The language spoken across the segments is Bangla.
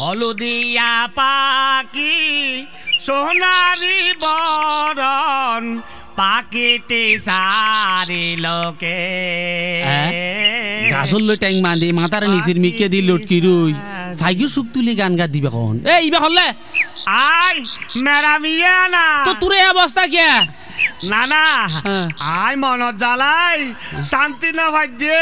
হলদিয়া পাখি সোনারি বরণ পাখিতে সারি লোকে। গাছর লৈ টেং বান্ধি মাথার নিচির মিকে দি লটকি রুই ফাইগির সুখ তুলি গান গা দিবে কখন এ ইবে হলে আই মেরা মিয়া না। তো তোর এই অবস্থা কে না না হ্যাঁ। আই মনত জ্বালাই শান্তি না ভাইজে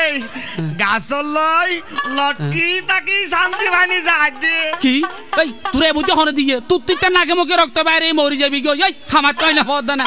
গাছর লই লটকি তাকি শান্তি ভানি যাই দে কি? এই তুরে বুঝতে হনে দিয়ে তুই তুই নাকে মুখে রক্ত বাইরে মরি যাবি গো। এই খামার তো না পদ না।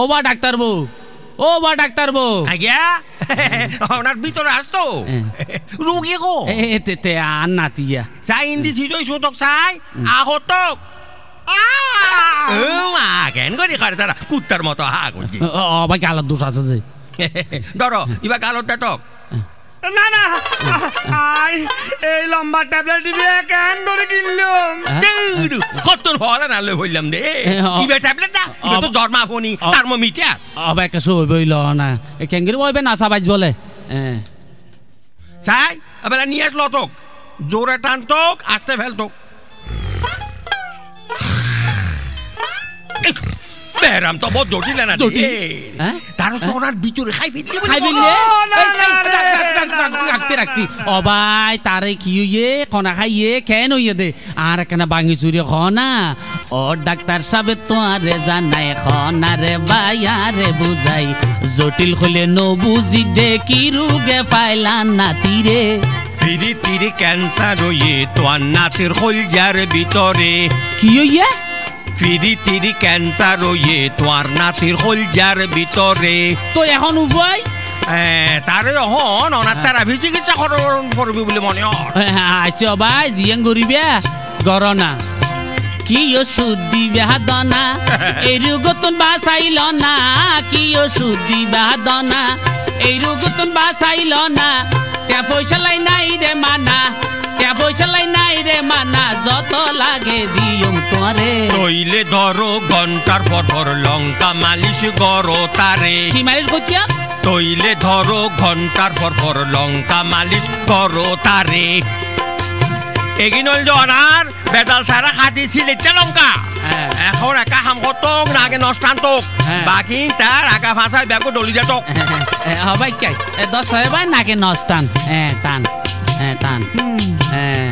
ও বা ডাক্তার বউ ও বা ডাক্তার বউ। আজ্ঞা? ওনার ভিতরে আসতো? হ্যাঁ। রুগী গো? এ তে আর নাতিয়া চাই ইন্দি ছিদই সুতক চাই আহতক মা কেন করি খারে তারা কুত্তার মতো হা করছি। ভাই গালার দোষ আছে যে। ধর ইবা গালত দেটক না না আই এই লম্বা ট্যাবলেট দিবি কেন ধরে কিনলাম? কত হলা না লই হইলাম দে ট্যাবলেট না তো জর্মা ফোনি থার্মোমিটার। না। বলে? হ্যাঁ চাই এবেলা নিয়ে আসলো তোক। জোরে টানতক আস্তে ফেলতক বেরাম তো বহুত জটিল না জটিল? হ্যাঁ? ওনার ভিতরে খাই ফেলি খাই রে, রাখতে রাখতে অবাই তারে কি হইয়ে কনা খাইয়ে কেন হইয়ে দে আর কেন ভাঙি চুরি খনা ও ডাক্তার সাহেব তো আরে জানাই খনা রে বায়ারে বুঝাই জটিল হলে ন বুঝি দে কি রুগে পাইলা নাতিরে ফিরি তিরি ক্যান্সার হয়ে তোর নাচের হলজার ভিতরে কি হইয়ে ফিরি তিরি ক্যান্সার হয়ে তোর নাচের হলজার ভিতরে। তো এখন উভয়? তারে হন অনার তারা চিকিৎসা কর- করবি বলে মনে হয়। আচ্ছা ভাই জিয়াং গরিবে গরনা কি ওষুধ দিবে দনা? এই রোগতন বাসাইল না কি ওষুধ দিবে দনা? এই রোগতন বাসাইল না তে পয়সা লাই নাই রে মানা তে পয়সা লাই নাই রে মানা যত লাগে দিয়ম তোরে তৈলে ধরো ঘণ্টার পর পর লঙ্কা মালিশ গরো তারে। কি মালিশ করছিয়া তৈলে ধরো ঘণ্টার পর পর লঙ্কা মালিশ করো তারে। এগিনল জনার বেদাল সারা খাটি সিলেটে লঙ্কা। এখন একা হাম কতক না আগে নষ্টান্তক হ্যাঁ। বাকি তার আগা ভাষায় ব্যাগো ডলি যেতক হবাই কাই দশ হয় ভাই নাকে নস্টান হ্যাঁ টান। হ্যাঁ টান। হ্যাঁ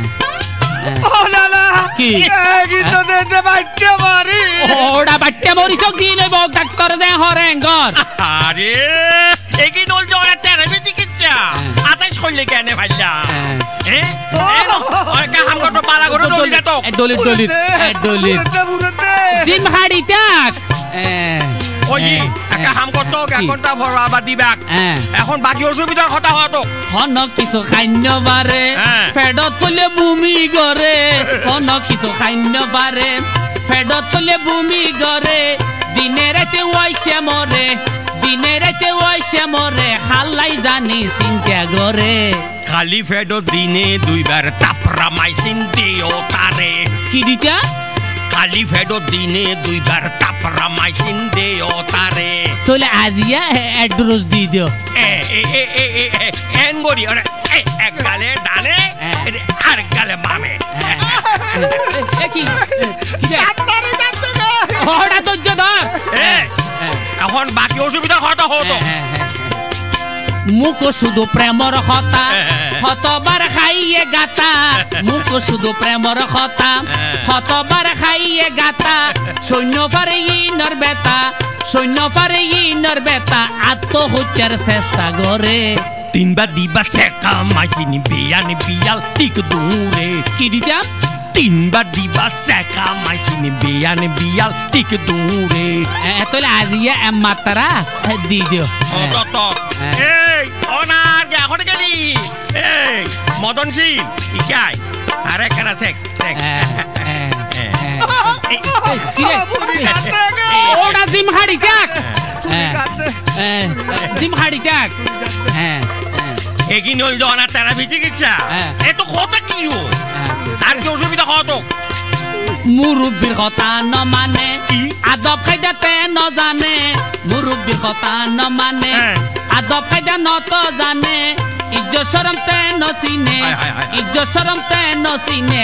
কি? কিন্তু দিতে বাচ্চা মারি ডাক্তার যে হরেঙ্গর আরে এগিনল জনার চিকিৎসা। করলে কেন দলিত দলিত দলিত জিম হাড়ি টাক। ওই হাম দিবাক হ্যাঁ এখন বাকি অসুবিধার কথা হতো হন কিছু খান্য বারে হ্যাঁ। ফেডত চলে বুমি গরে হন কিছু খান্য বারে ফেডত চলে বুমি গরে দিনে রাতে ওয়াইসে মরে দিনে রাতে ওয়াইসে মরে হাল্লাই জানি চিন্তা গরে খালি ফেডো দিনে দুইবার তাপরা মাইসিন দিও তারে। কি দিতা? খালি ফেডো দিনে দুইবার তাপরা মাইসিন দিও তারে। তাহলে আজিয়া অ্যাড্রেস দিয়ে দিও। এ এ এ এ এ এ এন গরি আরে এ এক গালে ডানে হ্যাঁ। আর গালে বামে। এ, এ, কি? কি রে? ডাক্তারে ওটা ধৈর্য ধর এ, এখন বাকি অসুবিধার কথা হতো। মুখ শুধু প্রেমর হতা হ্যাঁ। হতবার খাইয়ে গাতা। মুখ শুধু প্রেমর হতা হতবার খাইয়ে গাতা। সৈন্য পারে ইনর বেতা সৈন্য পারে ইনর বেতা আত্মহত্যার চেষ্টা করে তিনবার দিবা সেকা মাইসিনি বিয়ানি বিয়াল ঠিক দূরে কি দিতা? সেকা মাইসিনি বিয়ান বিয়াল ঠিক দূরে তাহলে আজিয়া এম মাতারা দি দিও হ্যাঁ। এই অনার কে এখন গেলি এই মদনশীল ইকাই আরে কেনা সেক সেক হ্যাঁ, হ্যাঁ, হ্যাঁ। এই, এই, কিরে? ফুরি এই, হাড়ি কাক ফুরি কাটে। জিম হাড়ি কাক হ্যাঁ হ্যাঁ এগিন হইল অনার থেরাপি চিকিৎসা হ্যাঁ। এ তো কথা কি ও হ্যাঁ। আর কি অসুবিধা কত মুরব্বীর কথা ন মানে আদব খাইদাতে ন জানে মুরব্বীর কথা ন মানে হ্যাঁ। আদব খাইদা ন তো জানে ইজ্জত সরম তে ন চিনে হায়, হায়, হায়, হায়। ইজ্জত সরম তে ন চিনে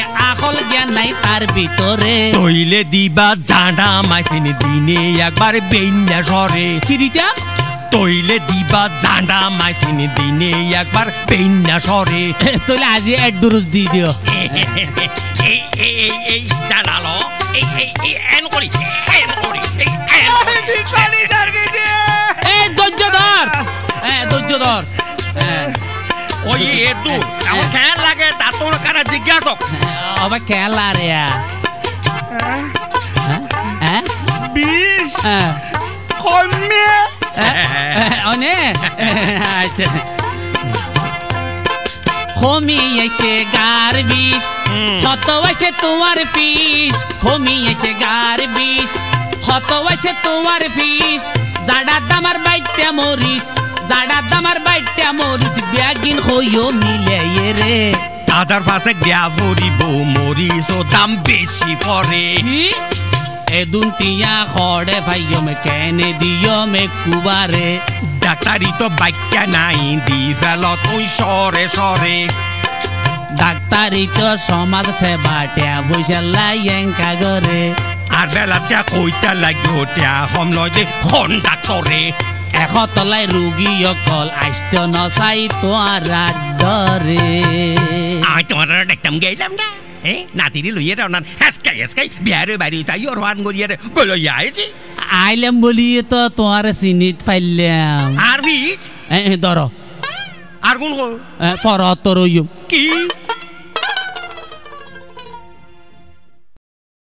জ্ঞান নাই তার ভিতরে তইলে দিবা জানা মাইসিনি দিনে একবার বেইনা সরে কি দিতা তইলে দিবা জানা মাইসিনি দিনে একবার বেইনা সরে। তাহলে আজি এক দুরুজ দি দিও। এই এই এই জানালো এই এই এই এন করি এন করি এই এন করি। ভিখারি দাঁড়িয়ে দিয়ে। এ ধৈর্য ধর। ধৈর্য ধর। ওই এতু আমার খেয়াল লাগে তা তোর কারা। হ্যাঁ? হ্যাঁ? হ্যাঁ। অনে আচ্ছা হোমি এসে গার বিষ। হত আছে তোমার ফিস হোমি এসে গার বিষ হত আছে তোমার ফিস জাডা দামার বাইটা মরিস জাডা দামার বাইটা মরিস ব্যাগিন হইও মিলে রে দাদার পাশে গিয়া মরিব মরিস ও দাম বেশি পরে কি এদুন টিয়া খড়ে ভাইও মে কেনে দিও মে কুবারে। ডাক্তারি তো বাক্যা নাই দি ফেল তুই সরে সরে। ডাক্তারি তো সমাজ সেবা টিয়া পয়সা লাইয়েঙ্কা করে আর বেলা তিয়া কইতা লাগিও তিয়া হম নয় যে খন ডাক্তরে। এশ তলাই ৰোগী অকল আইষ্ট নচাই তোৰ ডৰে আমি তোমার দেখতাম গেলাম না। রাও না হেসকাই হেসকাই বিয়ারে বাড়ি তাই ওর হান গড়িয়ে কই লইয়া আইছি আইলেম বুলি তো তোৰ চিনিত পাইলাম আর ফিস ধৰ আর কোন? ফৰত ৰৈম কি